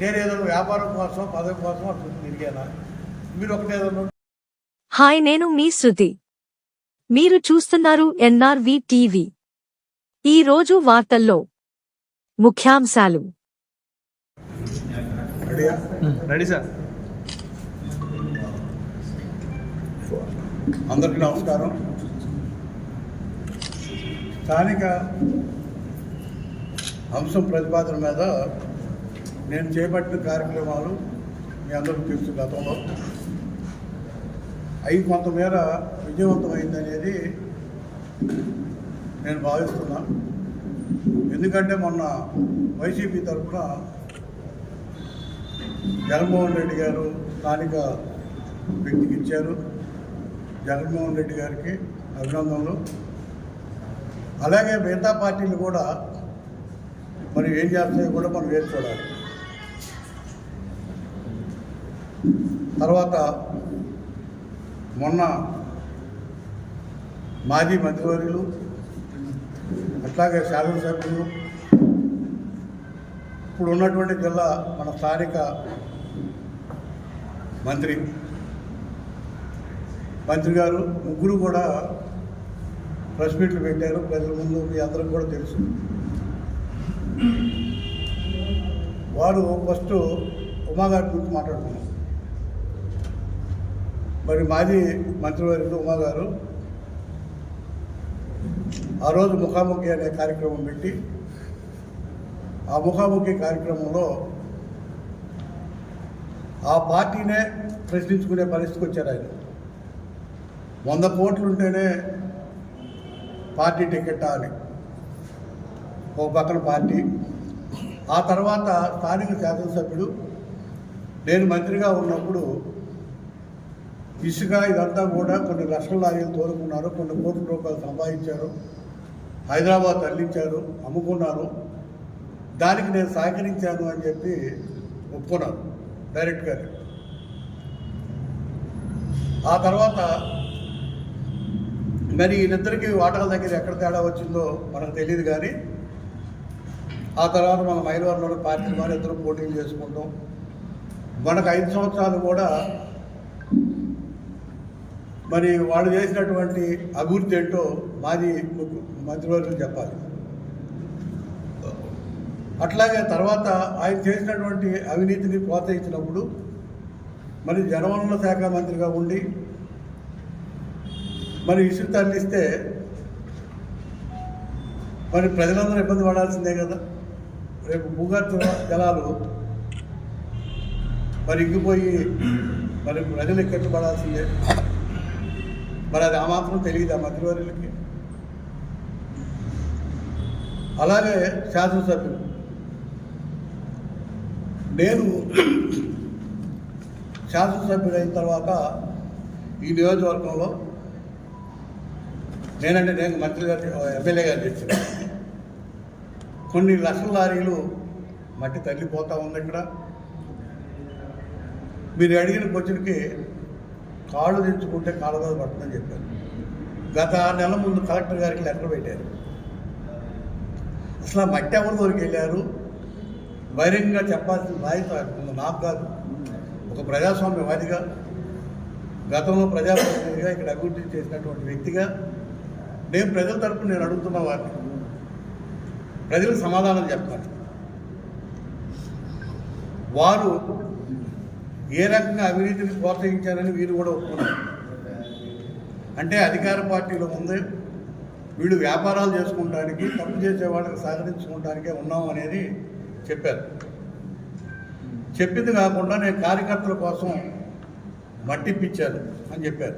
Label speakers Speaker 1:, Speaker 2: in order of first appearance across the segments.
Speaker 1: నేను ఏదైనా వ్యాపారం కోసం పదవి కోసం అసలు తిరిగానా? మీరు ఒకటి ఏదైనా
Speaker 2: హాయ్ నేను మీ శృతి. మీరు చూస్తున్నారు ఎన్ఆర్వి టీవీ. ఈ రోజు వార్తల్లో ముఖ్యాంశాలు.
Speaker 1: రెడీయా?
Speaker 3: Ready sir.
Speaker 1: అందరికీ నమస్కారం. స్థానిక అంశం ప్రతిపాదన మీద నేను చేపట్టిన కార్యక్రమాలు మీ అందరికీ తెలుసు గతంలో. అవి కొంతమేర విజయవంతమైందనేది నేను భావిస్తున్నా. ఎందుకంటే మొన్న వైసీపీ తరఫున జగన్మోహన్ రెడ్డి గారు స్థానిక వ్యక్తికి ఇచ్చారు. జగన్మోహన్ రెడ్డి గారికి అభినందనలు. అలాగే మిగతా పార్టీలు కూడా మరి ఏం చేస్తాయో కూడా మనం వేచి చూడాలి. తర్వాత మొన్న మాజీ మంత్రివర్యులు అట్లాగే శాసనసభ్యులు ఇప్పుడు ఉన్నటువంటి జిల్లా మన స్థానిక మంత్రి మంత్రి గారు ముగ్గురు కూడా ప్రెస్ మీట్లు పెట్టారు. ప్రజల ముందు మీ అందరికి కూడా తెలుసు. వారు ఫస్ట్ ఉమాగారి గురించి మాట్లాడుతున్నారు మరి మాజీ మంత్రివర్యులు ఉమా గారు ఆ రోజు ముఖాముఖి అనే కార్యక్రమం పెట్టి ఆ ముఖాముఖి కార్యక్రమంలో ఆ పార్టీనే ప్రశ్నించుకునే పరిస్థితికి వచ్చారు ఆయన. వంద కోట్లుంటేనే పార్టీ టికెట్ అని. ఒక పక్కన పార్టీ. ఆ తర్వాత స్థానిక శాసనసభ్యుడు నేను మంత్రిగా ఉన్నప్పుడు ఇసుక ఇదంతా కూడా కొన్ని లక్షల లారీలు తోలుకున్నారు కొన్ని కోట్ల రూపాయలు సంపాదించారు హైదరాబాద్ తరలించారు అమ్ముకున్నారు. దానికి నేను సహకరించాను అని చెప్పి ఒప్పుకున్నాను డైరెక్ట్గా ఆ తర్వాత మరి వీళ్ళిద్దరికీ వాటాల దగ్గర ఎక్కడ తేడా వచ్చిందో మనకు తెలియదు కానీ ఆ తర్వాత మన మైలవరంలో పార్టీలు వారు ఇద్దరు పోటీలు చేసుకుంటాం. మనకు ఐదు సంవత్సరాలు కూడా మరి వాళ్ళు చేసినటువంటి అభివృద్ధి ఏంటో మాది ముఖ్య- మంత్రివర్యులు చెప్పాలి. అట్లాగే తర్వాత ఆయన చేసినటువంటి అవినీతిని ప్రోత్సహించినప్పుడు మరి జనవనరుల శాఖ మంత్రిగా ఉండి మరి ఇష్యూ తరలిస్తే మరి ప్రజలందరూ ఇబ్బంది పడాల్సిందే కదా. రేపు భూగర్భ జలాలు మరి ఇంకిపోయి మరి ప్రజలు కట్టుబడాల్సిందే మరి అది ఆ మాత్రం తెలియదు ఆ మంత్రివర్యులకి. అలాగే శాసనసభ్యులు నేను శాసనసభ్యుడైన తర్వాత ఈ నియోజకవర్గంలో నేనంటే నేను మంత్రి గారి ఎమ్మెల్యే గారు తెచ్చిన కొన్ని లక్షల లారీలు మట్టి తల్లిపోతూ ఉంది ఇక్కడ. మీరు అడిగిన క్వశ్చన్కి కాళ్ళు తెచ్చుకుంటే కాళ్ళ మీద పడుతుందని చెప్పారు. గత ఆరు నెలల ముందు కలెక్టర్ గారికి లెటర్ పెట్టారు. అసలు ఆ మట్టి ఎవరి దొరికి వెళ్ళారు బహిరంగంగా చెప్పాల్సిన బాధ్యత నాకు కాదు. ఒక ప్రజాస్వామ్యవాదిగా గతంలో ప్రజాప్రతినిధిగా ఇక్కడ అభివృద్ధి చేసినటువంటి వ్యక్తిగా నేను ప్రజల తరపున నేను అడుగుతున్న వారిని. ప్రజలకు సమాధానం చెప్తాను వారు ఏ రకంగా అవినీతిని ప్రోత్సహించారని వీరు కూడా ఒప్పుకున్నారు. అంటే అధికార పార్టీలో ముందే వీళ్ళు వ్యాపారాలు చేసుకుంటానికి తప్పు చేసే వాళ్ళకి ఉన్నాం అనేది చెప్పారు. చెప్పింది కాకుండా నేను కార్యకర్తల కోసం మట్టి ఇప్పించాను అని చెప్పారు.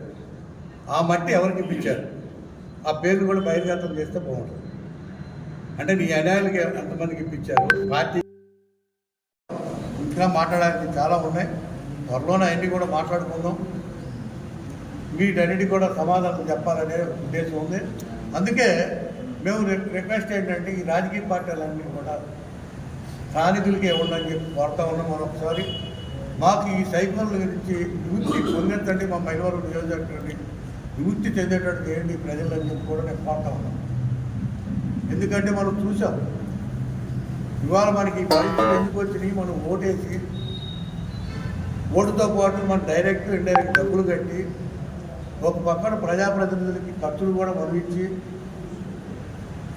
Speaker 1: ఆ మట్టి ఎవరికి ఇప్పించారు? ఆ పేర్లు కూడా బహిర్గతం చేస్తే బాగుంటుంది. అంటే నీ అన్యాయాలకి ఎంతమందికి ఇప్పించారు? పార్టీ ఇంకా మాట్లాడడానికి చాలా ఉన్నాయి. త్వరలోనే అన్నీ కూడా మాట్లాడుకుందాం. వీటన్నిటి కూడా సమాధానం చెప్పాలనే ఉద్దేశం ఉంది. అందుకే మేము రిక్వెస్ట్ ఏంటంటే ఈ రాజకీయ పార్టీలన్నీ కూడా స్థానికులకి ఇవ్వండి చెప్పి కోరుతా ఉన్నాం మరొకసారి. మాకు ఈ సైకిల్ గురించి విముక్తి పొందించండి మా మైలవరం నియోజకవర్గాన్ని విముక్తి చెందేటట్టు చేయండి ప్రజలని చెప్పి కూడా నేను కోరుతా ఉన్నాం. ఎందుకంటే మనం చూసాం ఇవాళ మనకి ఈ పరిస్థితులు ఎందుకు వచ్చినాయి? మనం ఓటేసి ఓటుతో పాటు మనం డైరెక్ట్ ఇండైరెక్ట్ డబ్బులు కట్టి ఒక పక్కన ప్రజాప్రతినిధులకి ఖర్చులు కూడా మనం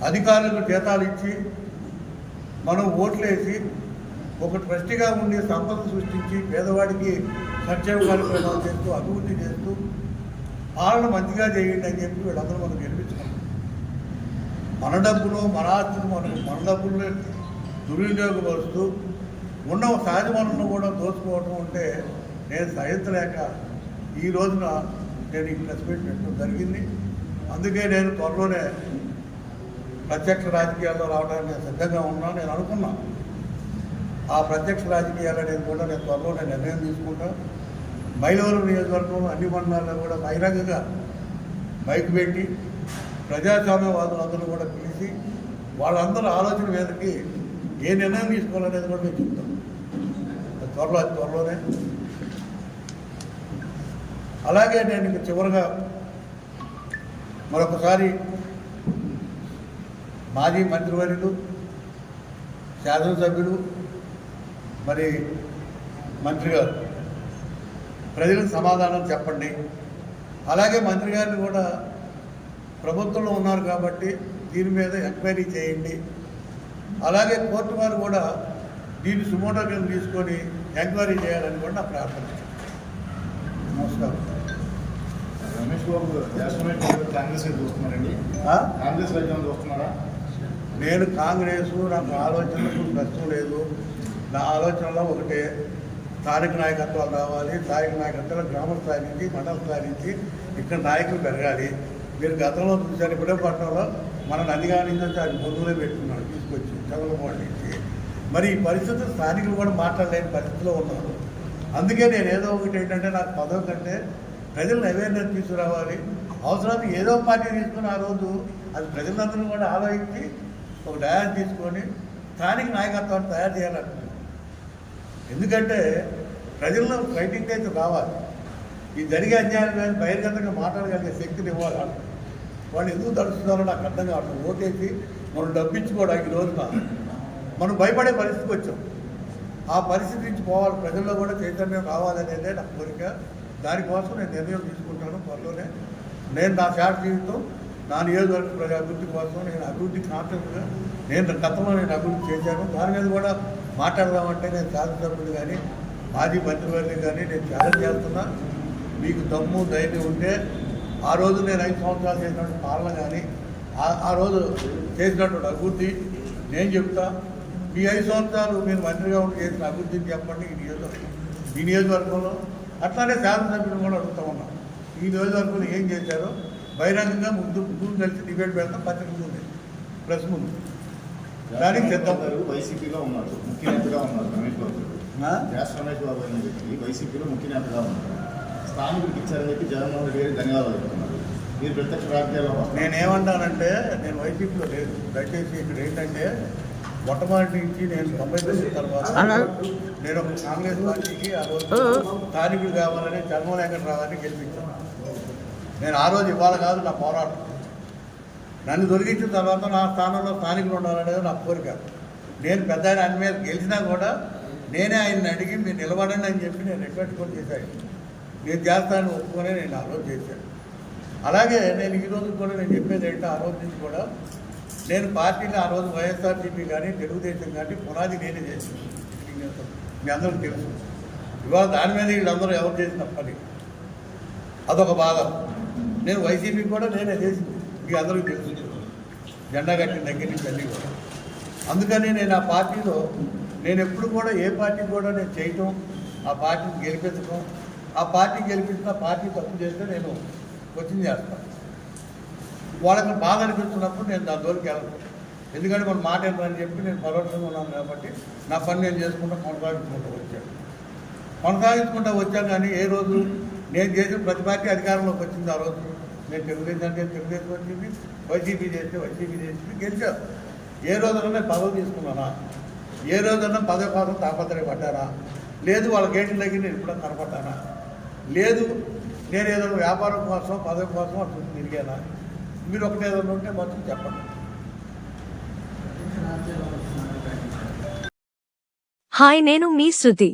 Speaker 1: అధికారులకు జీతాలు ఇచ్చి మనం ఓట్లేసి ఒక ట్రస్టీగా ఉండి సంపద సృష్టించి పేదవాడికి సంక్షేమ కార్యక్రమాలు చేస్తూ అభివృద్ధి చేస్తూ పాలన మంచిగా చేయండి అని చెప్పి వీళ్ళందరూ మనం గెలిపించుకున్నాం మన డబ్బును మన ఆస్తులు మనం మన డబ్బులు దుర్వినియోగపరుస్తూ ఉన్న సహజ వనరులను కూడా దోచుకోవటం అంటే నేను సహించలేక ఈ రోజున నేను ఈ ప్రెస్ మీట్ పెట్టడం జరిగింది. అందుకే నేను త్వరలోనే ప్రత్యక్ష రాజకీయాల్లో రావడానికి నేను సిద్ధంగా ఉన్నా నేను అనుకున్నా. ఆ ప్రత్యక్ష రాజకీయాలు అనేది కూడా నేను త్వరలోనే నిర్ణయం తీసుకుంటా. మైలవరం నియోజకవర్గంలో అన్ని మండలాల్లో కూడా బహిరంగంగా బైక్ పెట్టి ప్రజాస్వామ్యవాదులందరూ కూడా పిలిచి వాళ్ళందరూ ఆలోచన మీదకి ఏ నిర్ణయం తీసుకోవాలనేది కూడా మేము చెప్తాం త్వరలో త్వరలోనే. అలాగే నేను ఇంక చివరిగా మరొకసారి మాజీ మంత్రివర్యులు శాసనసభ్యులు మరి మంత్రి గారు ప్రజలకు సమాధానం చెప్పండి. అలాగే మంత్రి గారిని కూడా ప్రభుత్వంలో ఉన్నారు కాబట్టి దీని మీద ఎంక్వైరీ చేయండి. అలాగే కోర్టు వారు కూడా దీన్ని సుమోటో కింద తీసుకొని ఎంక్వైరీ చేయాలని కూడా నా ప్రార్థన నమస్కారం.
Speaker 3: రమేష్ బాబు కాంగ్రెస్ చూస్తున్నారండి? కాంగ్రెస్ ఏమైనా చూస్తున్నారా?
Speaker 1: నేను కాంగ్రెస్ నాకు ఆలోచనలకు ప్రశ్న లేదు. నా ఆలోచనలో ఒకటే స్థానిక నాయకత్వాలు రావాలి. స్థానిక నాయకత్వాలు గ్రామ స్థాయి నుంచి మండల స్థాయి నుంచి ఇక్కడ నాయకులు పెరగాలి. మీరు గతంలో చూశారు ఇప్పుడే పట్టణంలో మన నందిగా నుంచి వచ్చి ఆయన ముందులో పెట్టుకున్నాడు తీసుకొచ్చి చంద్రబాబు మరి ఈ పరిస్థితులు స్థానికులు కూడా మాట్లాడలేని పరిస్థితిలో ఉన్నారు. అందుకే నేను ఏదో ఒకటి ఏంటంటే నాకు పదవి కంటే ప్రజలను అవేర్నెస్ తీసుకురావాలి. అవసరానికి ఏదో పార్టీ తీసుకుని ఆ రోజు అది ప్రజలందరూ కూడా ఆలోచించి ఒక డయాస్ తీసుకొని స్థానిక నాయకత్వాన్ని తయారు చేయాలంటున్నాను ఎందుకంటే ప్రజల్లో ఫైటింగ్ అయితే రావాలి ఈ జరిగే అన్యాయం కానీ బహిర్గతంగా మాట్లాడగలిగే శక్తిని ఇవ్వాలి వాళ్ళు ఎందుకు తడుస్తున్నారో నాకు అర్థం కావట్లేదు. ఓటేసి మనం డబ్బించుకోవడానికి ఈ రోజున మనం భయపడే పరిస్థితికి వచ్చాం. ఆ పరిస్థితి నుంచి పోవాలి ప్రజల్లో కూడా చైతన్యం కావాలనేదే నా కోరిక. దానికోసం నేను నిర్ణయం తీసుకుంటాను త్వరలోనే. నేను నా శాఖ జీవితం నా నియోజకవర్గ ప్రజా అభివృద్ధి కోసం నేను అభివృద్ధి కాన్సెప్ట్గా నేను గతంలో నేను అభివృద్ధి చేశాను. దాని మీద కూడా మాట్లాడదామంటే నేను శాసనసభ్యులు కానీ మాజీ మంత్రివర్గం కానీ నేను ఛాలెంజ్ చేస్తున్నా. మీకు దమ్ము ధైర్యం ఉంటే ఆ రోజు నేను ఐదు సంవత్సరాలు చేసినటువంటి పాలన కానీ ఆ- ఆ రోజు చేసినటువంటి అభివృద్ధి నేను చెప్తా. ఈ ఐదు సంవత్సరాలు మీరు మంత్రిగా ఉండి చేసిన అభివృద్ధిని చెప్పండి ఈ నియోజకవర్గం. ఈ నియోజకవర్గంలో అట్లానే శాసనసభ్యులు కూడా అడుగుతా ఉన్నాం. ఈ నియోజకవర్గంలో ఏం చేశారో? బహిరంగంగా ముందు ముందు కలిసి డిబేట్ పెడతాం పత్రిక ముందు ప్రెస్ ముందు. దానికి సిద్ధం.
Speaker 3: గారు వైసీపీలో ఉన్నారు ముఖ్య నేతగా ఉన్నారు రమేష్ బాబు రమేష్ బాబు అనే వ్యక్తి వైసీపీలో ముఖ్య నేతగా ఉన్నారు. స్థానికుడికి ఇచ్చారని చెప్పి జగన్మోహన్ రెడ్డి గారికి ధన్యవాదాలు చెప్తున్నారు. మీరు ప్రత్యక్ష రాజకీయాల్లో.
Speaker 1: నేనేమంటానంటే నేను వైసీపీలో లేదు. దయచేసి ఇక్కడ ఏంటంటే మొట్టమొదటి నుంచి నేను తొంభై తొమ్మిది తర్వాత నేను ఒక కాంగ్రెస్ పార్టీకి ఆ రోజు స్థానికులు కావాలని జగన్మోహన్ రావాలని గెలిపించాను. నేను ఆ రోజు ఇవాళ కాదు నా పోరాటం. నన్ను తొలగించిన తర్వాత నా స్థానంలో స్థానికులు ఉండాలనేది నా కోరిక. నేను పెద్ద ఆయన ఆయన మీద గెలిచినా కూడా నేనే ఆయన్ని అడిగి మీరు నిలబడండి అని చెప్పి నేను రిక్వెస్ట్ కూడా చేశాను. నేను చేస్తాను ఒప్పుకొని నేను ఆ రోజు చేశాను. అలాగే నేను ఈ రోజు కూడా నేను చెప్పేది ఏంటో ఆ రోజు నుంచి కూడా నేను పార్టీని ఆ రోజు వైఎస్ఆర్సీపీ కానీ తెలుగుదేశం కానీ పునాది నేనే చేశాను. మీ అందరికీ తెలుసు. ఇవాళ దాని మీద వీళ్ళందరూ ఎవరు చేసిన పని? అదొక బాధ. నేను వైసీపీ కూడా నేనే చేసింది. మీ అందరికీ తెలుసు. జెండా కట్టిన దగ్గర నుంచి అన్నీ కూడా. అందుకని నేను ఆ పార్టీలో నేను ఎప్పుడు కూడా ఏ పార్టీ కూడా నేను చేయటం ఆ పార్టీని గెలిపించడం ఆ పార్టీ గెలిపించిన పార్టీ తప్పు చేస్తే నేను క్వశ్చన్ చేస్తాను. వాళ్ళకి బాధ అనిపిస్తున్నప్పుడు నేను దాని దూరికి వెళ్ళను. ఎందుకంటే మన మాట ఏంటని చెప్పి నేను పరోక్షంగా ఉన్నాను కాబట్టి నా పని నేను చేసుకుంటా కొనసాగించుకుంటూ వచ్చాను. కొనసాగించుకుంటూ వచ్చాను కానీ ఏ రోజు నేను చేసిన ప్రతి పార్టీ అధికారంలోకి వచ్చింది ఆ రోజు. నేను తెలుగుదేశం అంటే తెలుగుదేశం వచ్చింది వైసీపీ చేస్తే వైసీపీ చేసింది గెలిచాను. ఏ రోజున నేను పదవి తీసుకున్నానా? ఏ రోజన్నా పదవి కోసం తాపత్రయపడ్డానా? లేదు వాళ్ళ గేట్ల దగ్గర నేను ఇప్పుడు కనపడ్డానా? లేదు నేను ఏదైనా వ్యాపారం కోసం పదవి కోసం అటు తిరిగానా? మీరు ఒకటి ఏదైనా ఉంటే మొత్తం చెప్పండి.
Speaker 2: హాయ్ నేను మీ శృతి.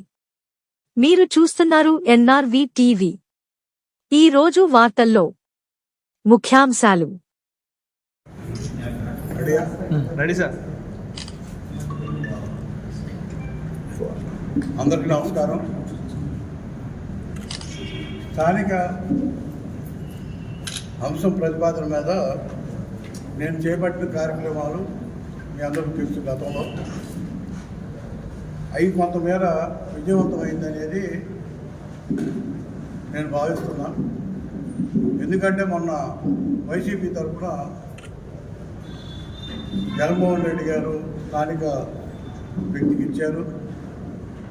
Speaker 2: మీరు చూస్తున్నారు ఎన్ఆర్వి టీవీ. ఈ రోజు వార్తల్లో ముఖ్యాంశాలు.
Speaker 1: రెడీయా
Speaker 4: రెడీ సార్
Speaker 1: అందరికీ నమస్కారం. స్థానిక అంశం ప్రతిపాదన మీద నేను చేపట్టిన కార్యక్రమాలు మీ అందరికీ తెలుసు గతంలో. అవి కొంతమేర విజయవంతమైందనేది నేను భావిస్తున్నా. ఎందుకంటే మొన్న వైసీపీ తరఫున జగన్మోహన్ రెడ్డి గారు స్థానిక వ్యక్తికి ఇచ్చారు.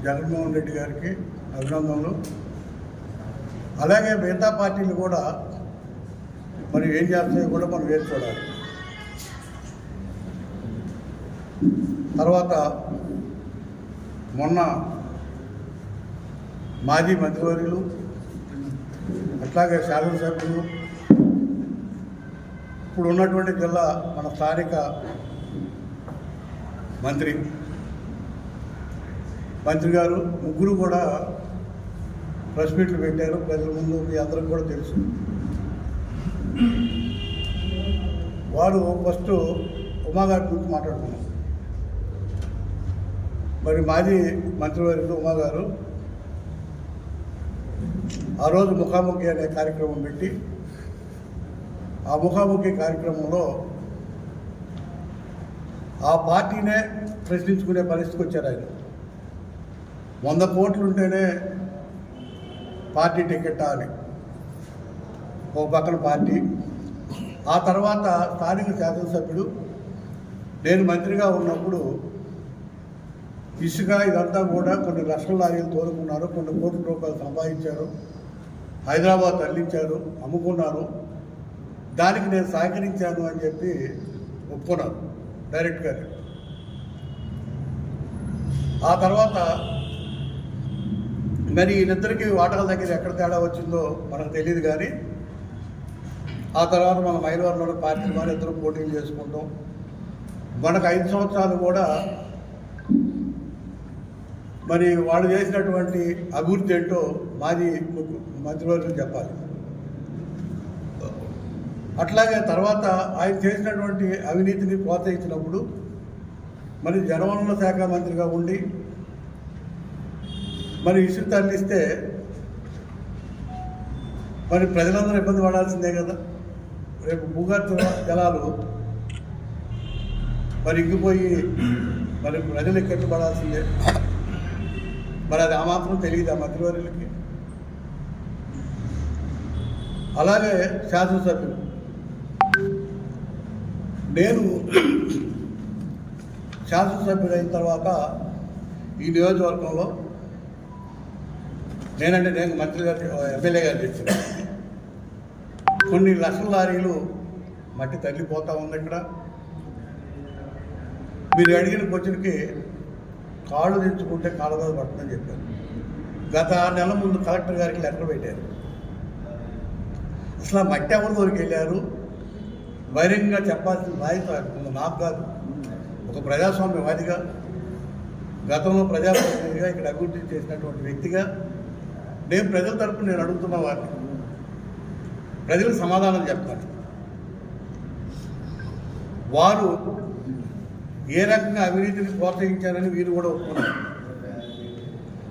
Speaker 1: జగన్మోహన్ రెడ్డి గారికి అభినందనలు. అలాగే మిగతా పార్టీలు కూడా మరి ఏం చేస్తాయో కూడా మనం వేచి చూడాలి. తర్వాత మొన్న మాజీ మంత్రివర్యులు అట్లాగే శాసనసభ్యులు ఇప్పుడు ఉన్నటువంటి జిల్లా మన స్థానిక మంత్రి మంత్రి గారు ముగ్గురు కూడా ప్రెస్ మీట్లు పెట్టారు. ప్రజల ముందు మీ అందరికి కూడా తెలుసు. వారు ఫస్ట్ ఉమాగారి గురించి మాట్లాడుకున్నారు మరి మాజీ మంత్రివర్యులు ఉమాగారు ఆ రోజు ముఖాముఖి అనే కార్యక్రమం పెట్టి ఆ ముఖాముఖి కార్యక్రమంలో ఆ పార్టీనే ప్రశ్నించుకునే పరిస్థితికి వచ్చారు ఆయన. వంద కోట్లు ఉంటేనే పార్టీ టికెట్ అని. ఒక పక్కన పార్టీ. ఆ తర్వాత స్థానిక శాసనసభ్యుడు నేను మంత్రిగా ఉన్నప్పుడు ఇసుక ఇదంతా కూడా కొన్ని లక్షల లారీలు తోలుకున్నారు కొన్ని కోట్ల రూపాయలు సంపాదించారు హైదరాబాద్ తరలించారు అమ్ముకున్నారు. దానికి నేను సహకరించాను అని చెప్పి ఒప్పుకున్నాను డైరెక్ట్గా ఆ తర్వాత మరి వీళ్ళిద్దరికీ వాటాల దగ్గర ఎక్కడ తేడా వచ్చిందో మనకు తెలియదు కానీ ఆ తర్వాత మన మైలవరంలో పార్టీలు మరి ఇద్దరు పోటీలు చేసుకుంటాం. మనకు ఐదు సంవత్సరాలు కూడా మరి వాళ్ళు చేసినటువంటి అభివృద్ధి ఏంటో మాజీ ము- మంత్రివర్యులు చెప్పాలి. అట్లాగే తర్వాత ఆయన చేసినటువంటి అవినీతిని ప్రోత్సహించినప్పుడు మరి జనవనరుల శాఖ మంత్రిగా ఉండి మరి ఇసుక తరలిస్తే మరి ప్రజలందరూ ఇబ్బంది పడాల్సిందే కదా. రేపు భూగర్భ జలాలు మరి ఇగ్గిపోయి మరి ప్రజలు ఎక్కట్లు పడాల్సిందే. మరి అది ఆ మాత్రం తెలియదు ఆ మంత్రివర్యులకి? అలాగే శాసనసభ్యులు నేను శాసనసభ్యుడైన తర్వాత ఈ నియోజకవర్గంలో నేనంటే నేను మంత్రి గారి ఎమ్మెల్యే గారు చెప్పాను కొన్ని లక్షల లారీలు మట్టి తల్లిపోతా ఉంది ఇక్కడ. మీరు అడిగిన క్వశ్చన్కి కాళ్ళు తెచ్చుకుంటే కాళ్ళ మీద పడుతుందని చెప్పారు. గత ఆరు నెలల ముందు కలెక్టర్ గారికి లెటర్ పెట్టారు. అసలు ఆ మట్టి ఎవరి దొరికి వెళ్ళారు? బహిరంగంగా చెప్పాల్సిన బాధ్యత నాకు కాదు. ఒక ప్రజాస్వామ్యవాదిగా గతంలో ప్రజాప్రతినిధిగా ఇక్కడ అభివృద్ధి చేసినటువంటి వ్యక్తిగా నేను ప్రజల తరపున నేను అడుగుతున్న వారిని ప్రజలకు సమాధానం చెప్పాలి. వారు ఏ రకంగా అవినీతిని ప్రోత్సహించారని వీరు కూడా ఒప్పుకున్నారు.